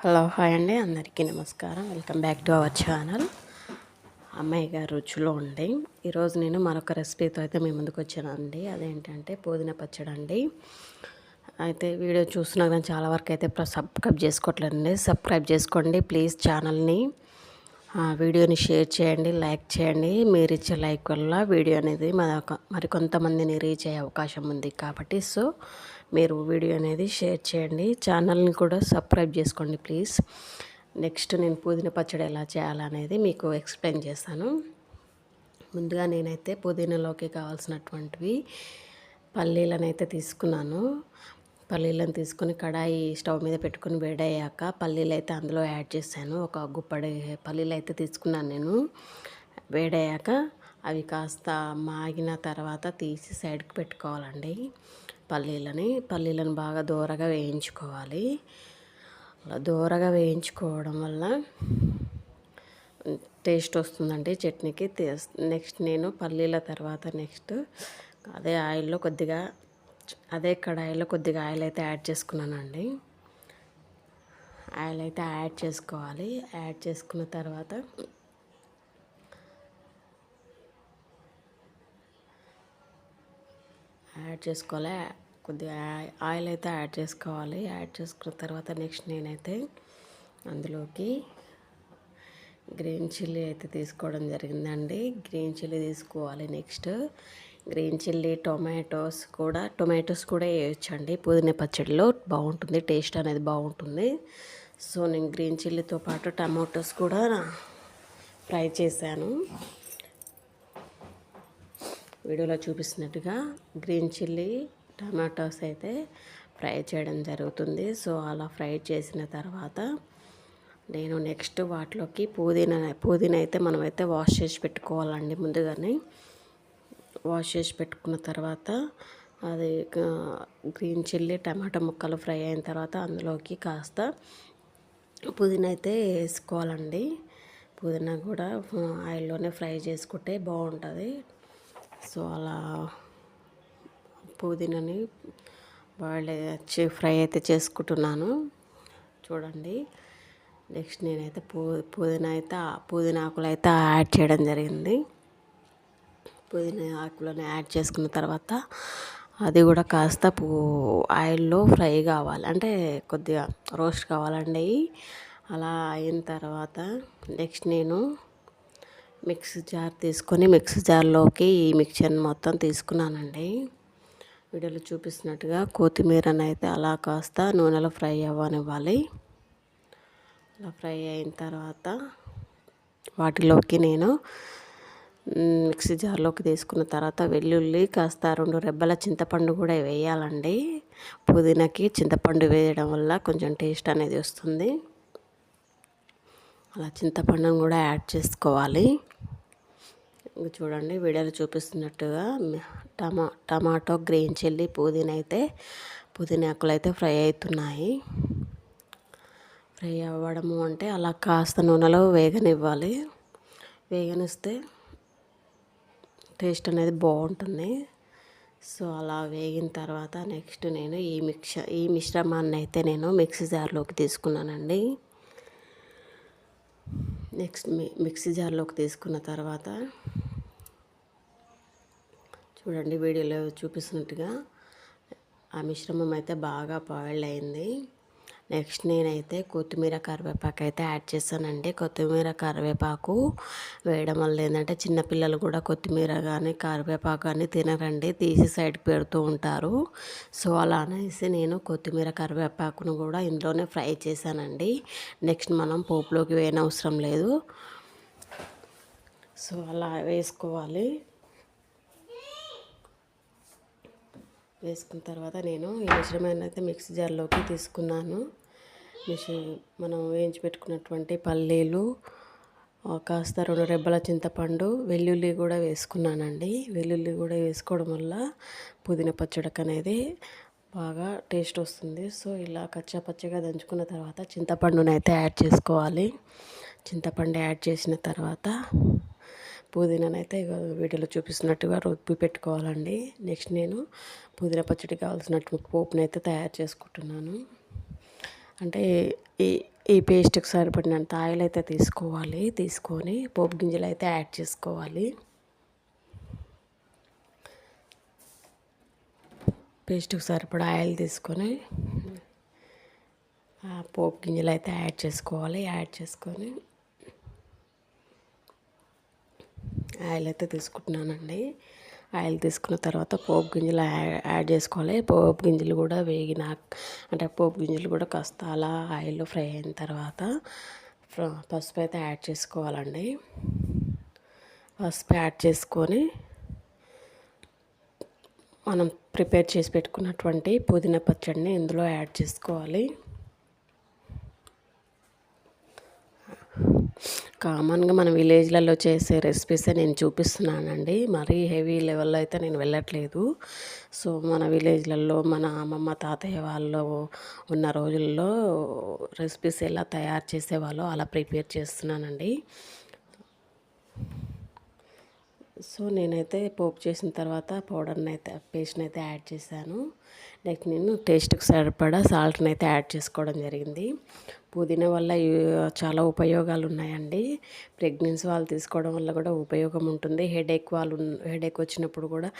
Hello hi అండి. అందరికీ నమస్కారం. Welcome back to our channel. అమ్మాయి గారు రుచిలో ఉండి. ఈరోజు నేను మరొక రెసిపీతో అయితే మీ ముందుకు వచ్చానండి. అదేంటంటే పుదీనా పచ్చడి అండి. అయితే వీడియో చూస్తున్నా కానీ చాలా వరకు అయితే సబ్స్క్రైబ్ చేసుకోవట్లేదండి. సబ్స్క్రైబ్ చేసుకోండి ప్లీజ్ ఛానల్ని. వీడియోని షేర్ చేయండి లైక్ చేయండి. మీరు ఇచ్చే లైక్ వల్ల వీడియో అనేది మరి కొంతమందిని రీచ్ అయ్యే అవకాశం ఉంది కాబట్టి సో మీరు వీడియో అనేది షేర్ చేయండి. ఛానల్ని కూడా సబ్స్క్రైబ్ చేసుకోండి ప్లీజ్. నెక్స్ట్ నేను పుదీనా పచ్చడి ఎలా చేయాలనేది మీకు ఎక్స్ప్లెయిన్ చేస్తాను. ముందుగా నేనైతే పుదీనాలోకి కావాల్సినటువంటివి పల్లీలనైతే తీసుకున్నాను. పల్లీలను తీసుకొని కడాయి స్టవ్ మీద పెట్టుకొని వేడయ్యాక పల్లీలు అయితే అందులో యాడ్ చేశాను. ఒక గుప్పడి పల్లీలు అయితే తీసుకున్నాను నేను. వేడయ్యాక అవి కాస్త మాగిన తర్వాత తీసి సైడ్కి పెట్టుకోవాలండి పల్లీలని. పల్లీలను బాగా దూరగా వేయించుకోవాలి. అలా దూరగా వేయించుకోవడం వల్ల టేస్ట్ వస్తుందండి చట్నీకి. నెక్స్ట్ నేను పల్లీల తర్వాత నెక్స్ట్ అదే ఆయిల్లో కొద్దిగా అదే కడాయిలో కొద్దిగా ఆయిల్ అయితే యాడ్ చేసుకున్నానండి. ఆయిల్ అయితే యాడ్ చేసుకోవాలి. యాడ్ చేసుకున్న తర్వాత యాడ్ చేసుకోవాలి. కొద్దిగా ఆయిల్ అయితే యాడ్ చేసుకోవాలి. యాడ్ చేసుకున్న తర్వాత నెక్స్ట్ నేనైతే అందులోకి గ్రీన్ చిల్లీ అయితే తీసుకోవడం జరిగిందండి. గ్రీన్ చిల్లీ తీసుకోవాలి నెక్స్ట్. గ్రీన్ చిల్లీ టొమాటోస్ కూడా టొమాటోస్ కూడా వేయొచ్చండి. పుదీనా పచ్చడిలో బాగుంటుంది టేస్ట్ అనేది బాగుంటుంది. సో నేను గ్రీన్ చిల్లీతో పాటు టమాటోస్ కూడా ఫ్రై చేశాను. వీడియోలో చూపిస్తున్నట్టుగా గ్రీన్ చిల్లీ టమాటోస్ అయితే ఫ్రై చేయడం జరుగుతుంది. సో అలా ఫ్రై చేసిన తర్వాత నేను నెక్స్ట్ వాటిలోకి పుదీనా పుదీనా అయితే మనమైతే వాష్ చేసి పెట్టుకోవాలండి ముందుగానే. వాష్ చేసి పెట్టుకున్న తర్వాత అది గ్రీన్ చిల్లీ టమాటా ముక్కలు ఫ్రై అయిన తర్వాత అందులోకి కాస్త పుదీనా అయితే వేసుకోవాలండి. పుదీనా కూడా ఆయిల్లోనే ఫ్రై చేసుకుంటే బాగుంటుంది. సో అలా పుదీనాని బాయిల్ ఫ్రై అయితే చేసుకుంటున్నాను. చూడండి. నెక్స్ట్ నేనైతే పూ పుదీనా అయితే పుదీనా ఆకులు అయితే యాడ్ చేయడం జరిగింది. పుదీనా ఆకులను యాడ్ చేసుకున్న తర్వాత అది కూడా కాస్త పూ ఆయిల్లో ఫ్రై కావాలి. అంటే కొద్దిగా రోస్ట్ కావాలండి. అలా అయిన తర్వాత నెక్స్ట్ నేను మిక్సీ జార్ తీసుకొని మిక్సీ జార్లోకి ఈ మిక్చర్ని మొత్తం తీసుకున్నానండి. వీడియోలో చూపిస్తున్నట్టుగా కొత్తిమీరని అయితే అలా కాస్త నూనెలో ఫ్రై అవ్వనివ్వాలి. అలా ఫ్రై అయిన తర్వాత వాటిలోకి నేను మిక్సీ జార్లోకి తీసుకున్న తర్వాత వెల్లుల్లి కాస్త రెండు రెబ్బల చింతపండు కూడా వేయాలండి. పుదీనాకి చింతపండు వేయడం వల్ల కొంచెం టేస్ట్ అనేది వస్తుంది. అలా చింతపండును కూడా యాడ్ చేసుకోవాలి. చూడండి వీడియోలో చూపిస్తున్నట్టుగా టమా టమాటో గ్రీన్ చిల్లీ పుదీనా అయితే పుదీనా ఆకులు అయితే ఫ్రై అవుతున్నాయి. ఫ్రై అవ్వడము అంటే అలా కాస్త నూనెలో వేగనివ్వాలి. వేగనిస్తే టేస్ట్ అనేది బాగుంటుంది. సో అలా వేగిన తర్వాత నెక్స్ట్ నేను ఈ మిక్స ఈ మిశ్రమాన్ని అయితే నేను మిక్సీ జార్లోకి తీసుకున్నానండి. నెక్స్ట్ మిక్సీ జార్లోకి తీసుకున్న తర్వాత చూడండి వీడియోలో చూపిస్తున్నట్టుగా ఆ మిశ్రమం అయితే బాగా బాయిల్ అయింది. నెక్స్ట్ నేనైతే కొత్తిమీర కరివేపాకు అయితే యాడ్ చేశానండి. కొత్తిమీర కరివేపాకు వేయడం వల్ల ఏంటంటే చిన్నపిల్లలు కూడా కొత్తిమీర కానీ కరివేపాకు కానీ తినరండి. తీసి సైడ్కి పెడుతూ ఉంటారు. సో అలా అనేసి నేను కొత్తిమీర కరివేపాకును కూడా ఇందులోనే ఫ్రై చేశానండి. నెక్స్ట్ మనం పోపులోకి వేయనవసరం లేదు. సో అలా వేసుకోవాలి. వేసుకున్న తర్వాత నేను ఈ మిశ్రమాన్ని అయితే మిక్సీ జార్లోకి తీసుకున్నాను. మిషన్ మనం వేయించి పెట్టుకున్నటువంటి పల్లీలు కాస్త రెండు రెబ్బల చింతపండు వెల్లుల్లి కూడా వేసుకున్నానండి. వెల్లుల్లి కూడా వేసుకోవడం వల్ల పుదీనా పచ్చడికి అనేది బాగా టేస్ట్ వస్తుంది. సో ఇలా కచ్చా పచ్చగా దంచుకున్న తర్వాత చింతపండునైతే యాడ్ చేసుకోవాలి. చింతపండు యాడ్ చేసిన తర్వాత పుదీనానైతే వీడియోలో చూపిస్తున్నట్టుగా రుబ్బి పెట్టుకోవాలండి. నెక్స్ట్ నేను పుదీనా పచ్చడి కావాల్సినట్టు పోపుని అయితే తయారు చేసుకుంటున్నాను. అంటే ఈ ఈ పేస్ట్కి సరిపడినంత ఆయిల్ అయితే తీసుకోవాలి. తీసుకొని పోపు గింజలు అయితే యాడ్ చేసుకోవాలి. పేస్ట్కి సరిపడా ఆయిల్ తీసుకొని పోపు గింజలు అయితే యాడ్ చేసుకోవాలి. యాడ్ చేసుకొని ఆయిల్ అయితే తీసుకుంటున్నానండి. ఆయిల్ తీసుకున్న తర్వాత పోపు గింజలు యాడ్ చేసుకోవాలి. పోపు గింజలు కూడా వేగిన అంటే పోపు గింజలు కూడా కాస్త అలా ఆయిల్ ఫ్రై అయిన తర్వాత పసుపు అయితే యాడ్ చేసుకోవాలండి. పసుపు యాడ్ చేసుకొని మనం ప్రిపేర్ చేసి పెట్టుకున్నటువంటి పుదీనా పచ్చడిని ఇందులో యాడ్ చేసుకోవాలి. కామన్గా మన విలేజ్లలో చేసే రెసిపీసే నేను చూపిస్తున్నానండి. మరీ హెవీ లెవెల్లో అయితే నేను వెళ్ళట్లేదు. సో మన విలేజ్లలో మన అమ్మమ్మ తాతయ్య వాళ్ళు ఉన్న రోజుల్లో రెసిపీస్ ఎలా తయారు చేసేవాళ్ళో అలా ప్రిపేర్ చేస్తున్నానండి. సో నేనైతే పోపు చేసిన తర్వాత పౌడర్ని అయితే పేస్ట్ని అయితే యాడ్ చేశాను. నెక్స్ట్ నేను టేస్ట్కి సరిపడా సాల్ట్ని అయితే యాడ్ చేసుకోవడం జరిగింది. పుదీనా వల్ల చాలా ఉపయోగాలు ఉన్నాయండి ప్రెగ్నెన్సీ వాళ్ళు తీసుకోవడం వల్ల కూడా ఉపయోగం ఉంటుంది. హెడేక్ వాళ్ళు హెడేక్ వచ్చినప్పుడు కూడా